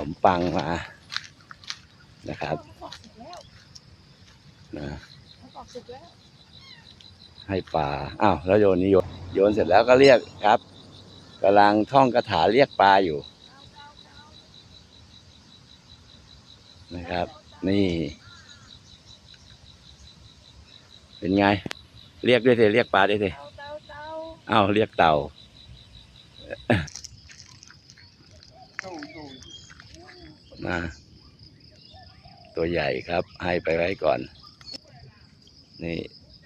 ขนมปังมานะครับนะให้ปลาอ้าวแล้วโยนนี่โยนโยนเสร็จแล้วก็เรียกครับกำลังท่องคาถาเรียกปลาอยู่ นะครับ นี่ เป็นไง เรียกด้วยเถเรียกปลาด้วยเถเอ้าวเรียกเต่า มา ตัวใหญ่ครับ ให้ไปไว้ก่อน นี่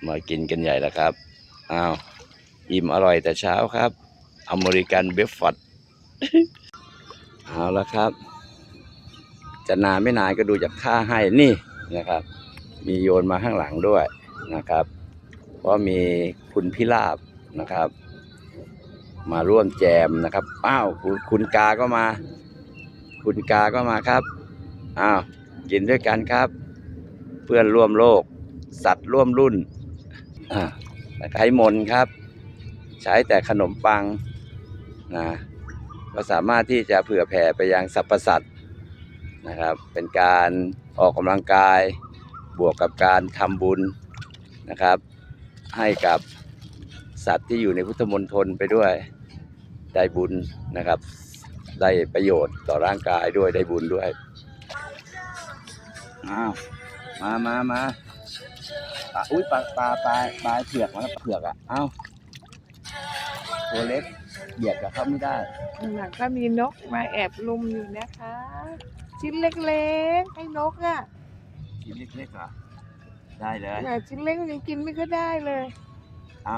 มากินกันใหญ่แล้วครับ อ้าว อิ่มอร่อยแต่เช้าครับ อเมริกันเบฟฟอร์ดเอาแล้วครับ จะนานไม่นานก็ดูจากท่าให้นี่นะครับ มีโยนมาข้างหลังด้วยนะครับ เพราะมีคุณพิราบนะครับ มาร่วมแจมนะครับ อ้าว คุณคุณกาก็มา คุณกาก็มาครับ อ้าว กินด้วยกันครับ เพื่อนร่วมโลก สัตว์ร่วมรุ่นอ่าตะไคร้มนครับ ใช้แต่ขนมปังนะก็สามารถที่จะเผื่อแผ่ไปยังสรรพสัตว์นะครับ เป็นการออกกำลังกาย บวกกับการทำบุญนะครับ ให้กับสัตว์ที่อยู่ในพุทธมณฑลไปด้วย ได้บุญนะครับ ได้ประโยชน์ต่อร่างกายด้วยได้บุญด้วยอ้าวมามามาปลาอุ้ยปลาปลาปลาปลาเผือกมาแล้วเผือกอะเอ้าตัวเล็กเบียดกับเขาไม่ได้ข้างหลังก็มีนกมาแอบลุมอยู่นะคะ ชิ้นเล็กๆให้นกอะชิ้นเล็กๆเหรอได้เลยแต่ชิ้นเล็กมันยังกินไม่ก็ได้เลยเอา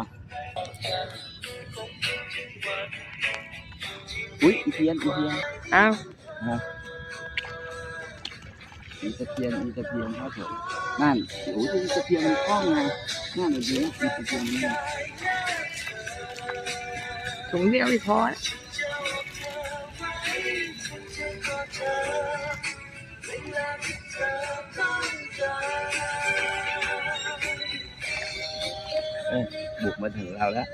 อุ้ยอีเทียนอีเทียนอ้าวอีตะเพียนอีตะเพียนครับผมนั่นโอ้ยอีตะเพียนมันคล้องไงนั่นเลยดีนะอีตะเพียนนี่ถุงเดียวไม่พอนะบุกมาถึงเราแล้ว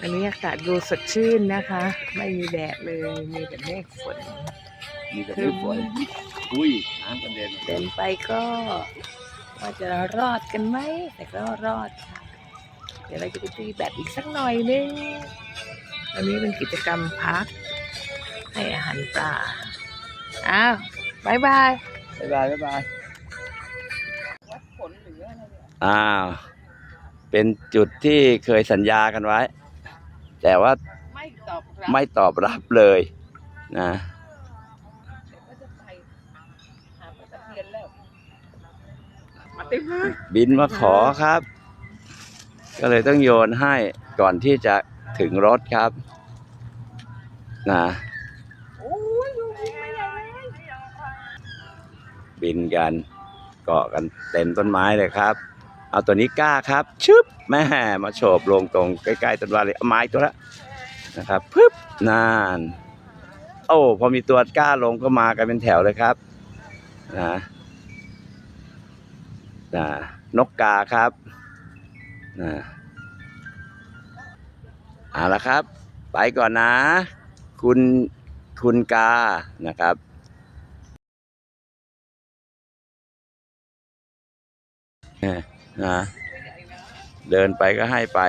อันนี้อากาศดูสดชื่นนะคะ ไม่มีแดดเลย มีแต่เมฆฝน มีแต่ลูกฝนอุ้ยน้ำกระเด็นเดินไปก็ว่าจะรอดกันไหม แต่ก็รอดค่ะ เดี๋ยวเราจะไปตีแบดอีกสักหน่อยนึงอันนี้เป็นกิจกรรมพัก ให้อาหารปลา อ้าวบายบายบ๊ายบายบ๊ายบายวัดผลหรืออะไรเนี่ยอ้าว เป็นจุดที่เคยสัญญากันไว้ แต่ว่าไม่ตอบรับไม่ตอบรับเลยนะก็จะไปหาปลาตะเพียนแล้วมาเต็มเลยบินมาขอครับ ก็เลยต้องโยนให้ก่อนที่จะถึงรถครับนะโอ้ยดูบินมาใหญ่เลยบินกันเกาะกันเต็มต้นไม้เลยครับ เอาตัวนี้กล้าครับชึบแม่มาโฉบลงตรงใกล้ๆต้นไม้เลยเอาไม้ตัวละนะครับปึ๊บนานโอ้พอมีตัวกล้าลงก็มากันเป็นแถวเลยครับนะนะนกกาครับนะเอาละครับ ไปก่อนนะ คุณคุณกานะครับนะเดินไปก็ให้ไป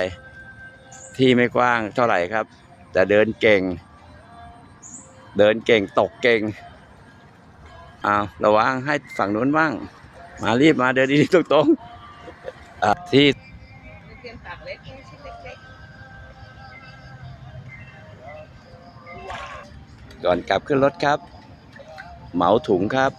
ที่ไม่กว้างเท่าไหร่ครับ แต่เดินเก่ง เดินเก่งตกเก่งอ้าวระวังให้ฝั่งนู้นบ้าง มารีบมาเดินดีๆตรงๆที่ก่อนกลับขึ้นรถครับ เหมาถุงครับ